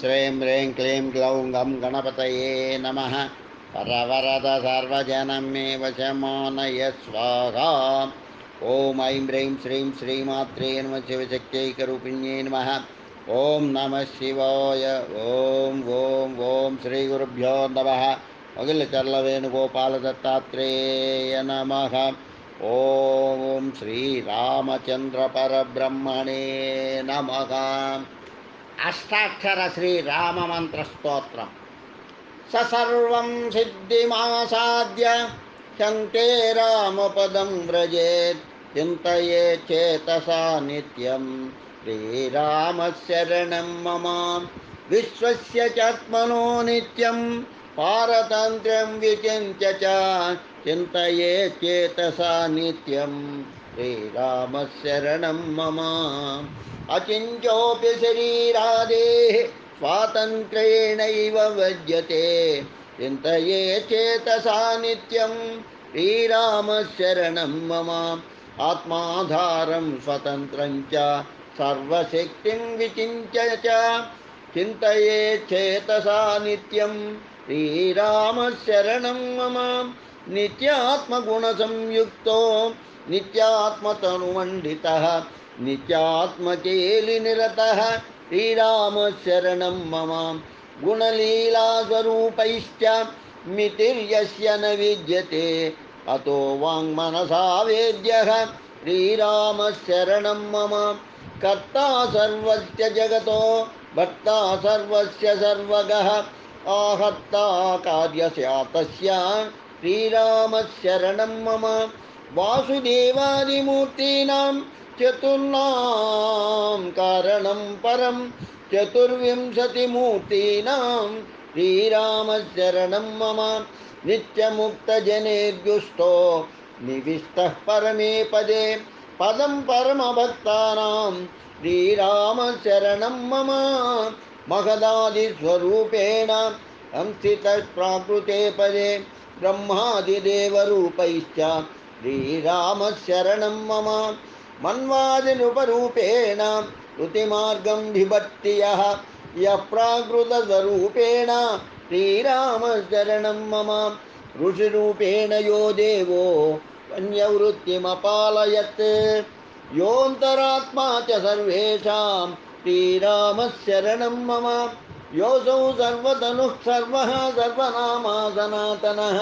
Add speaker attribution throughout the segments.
Speaker 1: श्रीं ह्रीं क्लीं ग्लौं गं गणपतये नमः। परवरद सर्वजनं मे वशमानय स्वाहा। ॐ ऐं ह्रीं श्रीं श्रीमात्रे नमः। शिवशक्त्यैकरूपिण्ये नमः। ॐ नमः शिवाय। ॐ ॐ ॐ श्रीगुरुभ्यो नमः। अखिलचर्लवेणुगोपालदत्तात्रेय नमः। ॐ श्रीरामचन्द्रपरब्रह्मणे नमः। अष्टाक्षरश्रीराममन्त्रस्तोत्रं स सर्वं सिद्धिमासाद्य शङ्के रामपदं व्रजेत्। चिन्तये चेतसा नित्यं। श्रीरामशरणं मम। विश्वस्य चात्मनो नित्यं। पारतन्त्र्यं विचिन्त्य च। चिन्तये चेतसा नित्यम्। श्रीरामशरणं मम। अचिञ्चोऽपि शरीरादे स्वातन्त्र्येणैव वज्यते चिन्तये चेतसा नित्यं। श्रीरामशरणं मम। आत्माधारं स्वतन्त्रं च। सर्वशक्तिं विचिन्त्य च चिन्तये चेतसा नित्यं। श्रीरामशरणं मम। नित्यात्मगुणसंयुक्तो। नित्यात्मतनुमण्डितः, नित्यात्मकेलिनिरतः, श्रीरामशरणं मम गुणलीलास्वरूपैश्च मितिर्यस्य न विद्यते। अतो वाङ्मनसा वेद्यः, श्रीरामशरणं मम। कर्ता सर्वस्य जगतो, भक्ता सर्वस्य सर्वगः। आहत्ता कार्यस्यातस्य श्रीरामशरणं मम। वासुदेवादिमूर्तीनां चतुर्णां कारणं परं चतुर्विंशतिमूर्तीनां श्रीरामशरणं मम नित्यमुक्तजनेर्युष्टो निविष्टः परमे पदे पदं परमभक्तानां श्रीरामशरणं मम महदादिस्वरूपेण संस्थितः प्राकृते पदे ब्रह्मादिदेवरूपैश्च श्रीरामशरणं मम मन्वादिनुपरूपेण ऋतिमार्गं विभक्ति यः यः प्राकृतस्वरूपेण श्रीरामशरणं मम ऋषिरूपेण यो देवो वन्यवृत्तिमपालयत्। योऽन्तरात्मा च सर्वेषां श्रीरामशरणं मम। योऽसौ सर्वतनुः सर्वः सर्वनामा सनातनः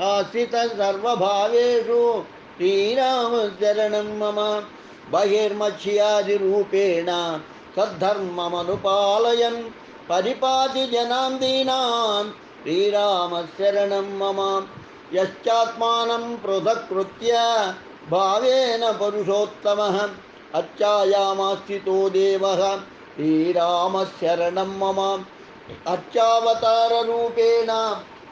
Speaker 1: आश्रितः सर्वभावेषु श्रीरामशरणं मम बहिर्मत्स्यादिरूपेण सद्धर्ममनुपालयन् परिपाति जनां दीनां श्रीरामशरणं मम। यश्चात्मानं पृथक्कृत्य भावेन पुरुषोत्तमः। अच्छायामास्थितो देवः श्रीरामशरणं मम। अच्छावताररूपेण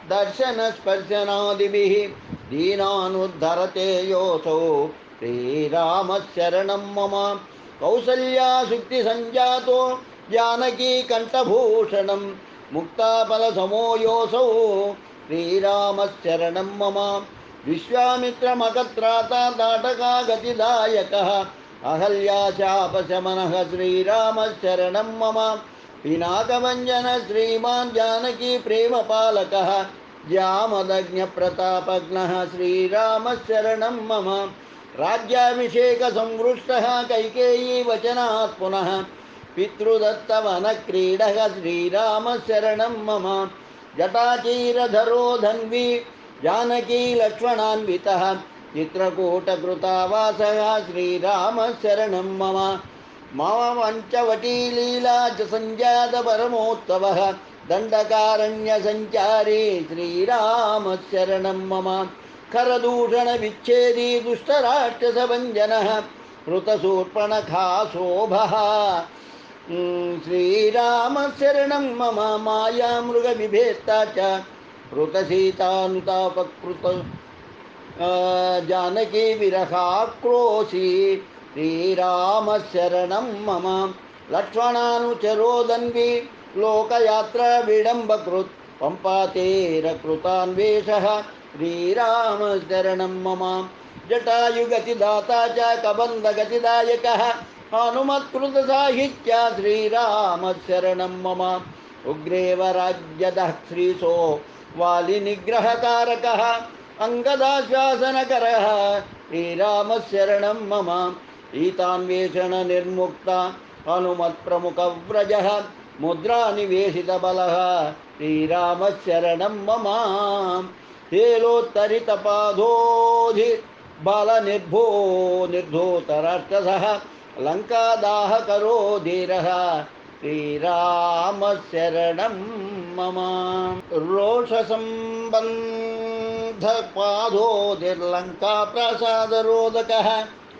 Speaker 1: दर्शनस्पर्शनादिभिः दीनानुद्धरते योऽसौ। श्रीरामशरणं मम। कौसल्याशुक्तिसञ्जातो जानकीकण्ठभूषणं मुक्ताफलसमो योऽसौ। श्रीरामशरणं मम। विश्वामित्रमकत्राता ताटका गतिदायकः अहल्याशापशमनः श्रीरामशरणं मम। पिनाकभञ्जन श्रीमान् जानकी प्रेमपालकः ज्यामदज्ञप्रतापघ्नः श्रीरामशरणं मम। राज्याभिषेकसंवृष्टः कैकेयी वचनात् पुनः पितृदत्तवनक्रीडः श्रीरामशरणं मम। जटाचीरधरो धन्वी जानकी लक्ष्मणान्वितः चित्रकूटकृतावासः श्रीरामशरणं मम। मम पञ्चवटीलीला च सञ्जातपरमोत्सवः दण्डकारण्यसञ्चारी श्रीरामशरणं मम करदूषणविच्छेदी दुष्टराक्षसभञ्जनः कृतशूर्पणखाशोभः श्रीरामशरणं मम मायामृगविभेत्ता च जानकी विरहाक्रोशी श्रीरामशरणं मम लक्ष्मणानुचरोदन्वी लोकयात्रा विडम्बकृत् पम्पातेरकृतान्वेषः श्रीरामशरणं मम जटायुगतिदाता च कबन्धगतिदायकः हनुमत्कृतसाहित्या श्रीरामशरणं मम उग्रेवराज्यदः श्रीसो वालिनिग्रहकारकः अङ्गदाश्वासनकरः श्रीरामशरणं मम ईतान्वेषणनिर्मुक्ता हनुमत्प्रमुखव्रजः मुद्रानिवेशितबलः श्रीरामशरणं मम हेलोत्तरितपाधोधि बलनिर्भो निर्धोतराक्षसः लङ्कादाहकरो धीरः। श्रीरामशरणं मम रोषसम्बन्धपाधोधिर्लङ्काप्रसादरोदकः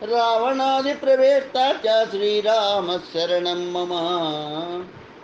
Speaker 1: रावणादिप्रवेष्टा च श्रीरामशरणं मम।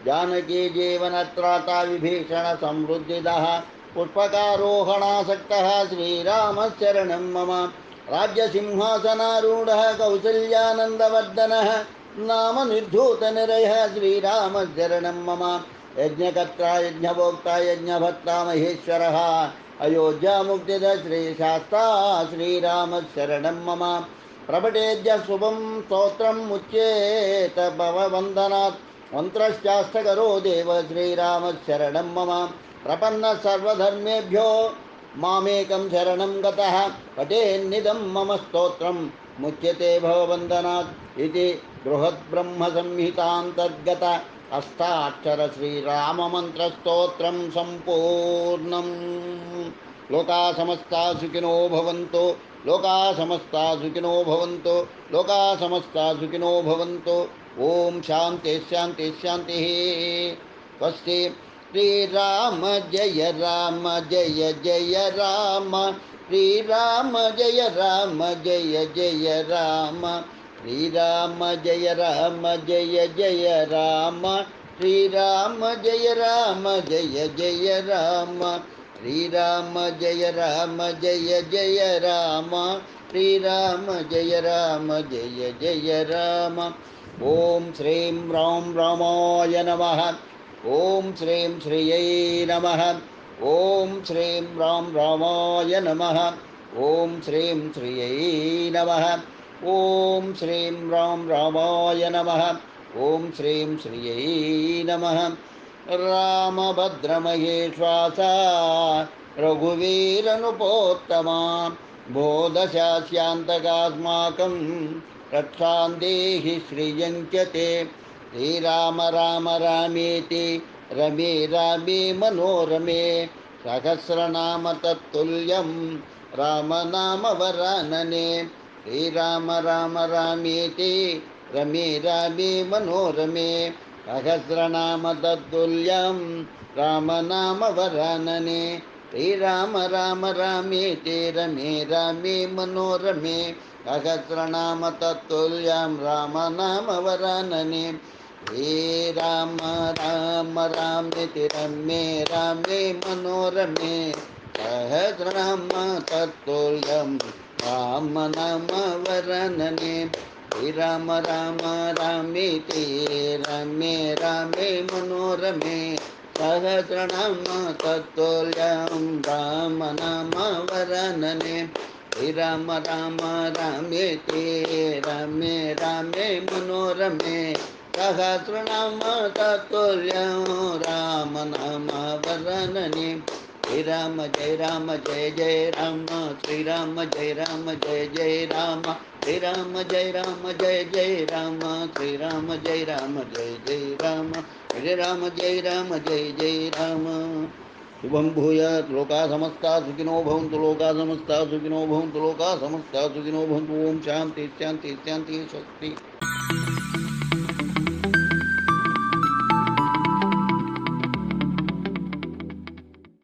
Speaker 1: जानकी जीवनत्राता विभीषणसमृद्धिदः, पुष्पकारोहणासक्तः श्रीरामशरणं मम। राज्यसिंहासनारूढः कौसल्यानन्दवर्धनः नाम निर्धूतनिरयः श्रीरामशरणं मम। यज्ञकर्ता यज्ञभोक्ता यज्ञभक्ता महेश्वरः, अयोध्यामुक्तिद श्रीशास्ता श्रीरामशरणं मम। प्रपटेद्य शुभं स्तोत्रम् उच्येत भववन्दनात्। मन्त्रश्चास्तकरो देव श्रीरामशरणं मम। प्रपन्न सर्वधर्मेभ्यो मामेकं शरणं गतः। पठेन्निदं मम स्तोत्रं मुच्यते भववन्दनात्। इति बृहद्ब्रह्मसंहितान्तर्गत अष्टाक्षरश्रीराममन्त्रस्तोत्रं सम्पूर्णम्। लोका समस्ता सुखिनो भवन्तु लोका समस्ता सुखिनो भवन्तु लोका समस्ता सुखिनो भवन्तु। ॐ शान्ति शान्ति, शान्तिः। स्वस्ति। श्रीराम जय राम, जय जय राम। श्रीराम जय राम, जय जय राम। श्रीराम जय राम, जय जय राम। श्रीराम जय राम, जय जय राम। श्रीराम जय राम जय जय राम। श्रीराम जय राम जय जय राम। ॐ श्रीं रां रामाय नमः। ॐ श्रीं श्रियै नमः। ॐ श्रीं रां रामाय नमः। ॐ श्रीं श्रियै नमः। ॐ श्रीं रां रामाय नमः। ॐ श्रीं श्रियै नमः रामभद्रमहेश्वासा रघुवीरनुपोत्तमा बोधशास्यान्तकास्माकं रक्षां देहि श्रियञ्चते श्रीराम राम रामेति रमे रामे मनोरमे सहस्रनाम तत्तुल्यं रामनामवरानने श्रीराम राम रामेति रमे रामे मनोरमे सहस्रनाम तत्तुल्यं रामनामवरानने। श्रीराम, राम रामेति रमे, रामे मनोरमे सहस्रनाम तत्तुल्यं रामनामवरानने। हे राम राम रामेति रमे, रामे मनोरमे सहस्रनाम तत्तुल्यं रामनामवरानने। श्रीराम राम रामेति रमे रामे मनोरमे सहस्रनाम तत्तुल्यं रामनामवरानने श्रीराम राम रामेति रमे रामे मनोरमे सहस्रनाम तत्तुल्यं रामनामवरानने श्रीराम जय राम जय जय राम। श्रीराम जय राम जय जय राम। श्रीराम जय राम जय जय राम श्री राम जय राम, जय जय राम जय राम जय राम, जय जय राम। शुभम भूय लोका समस्ता सुखिनो भवन्तु, लोका समस्ता सुखिनो भवन्तु, लोका समस्ता सुखिनो भवन्तु। ओम शांति शांति शांति स्वस्ति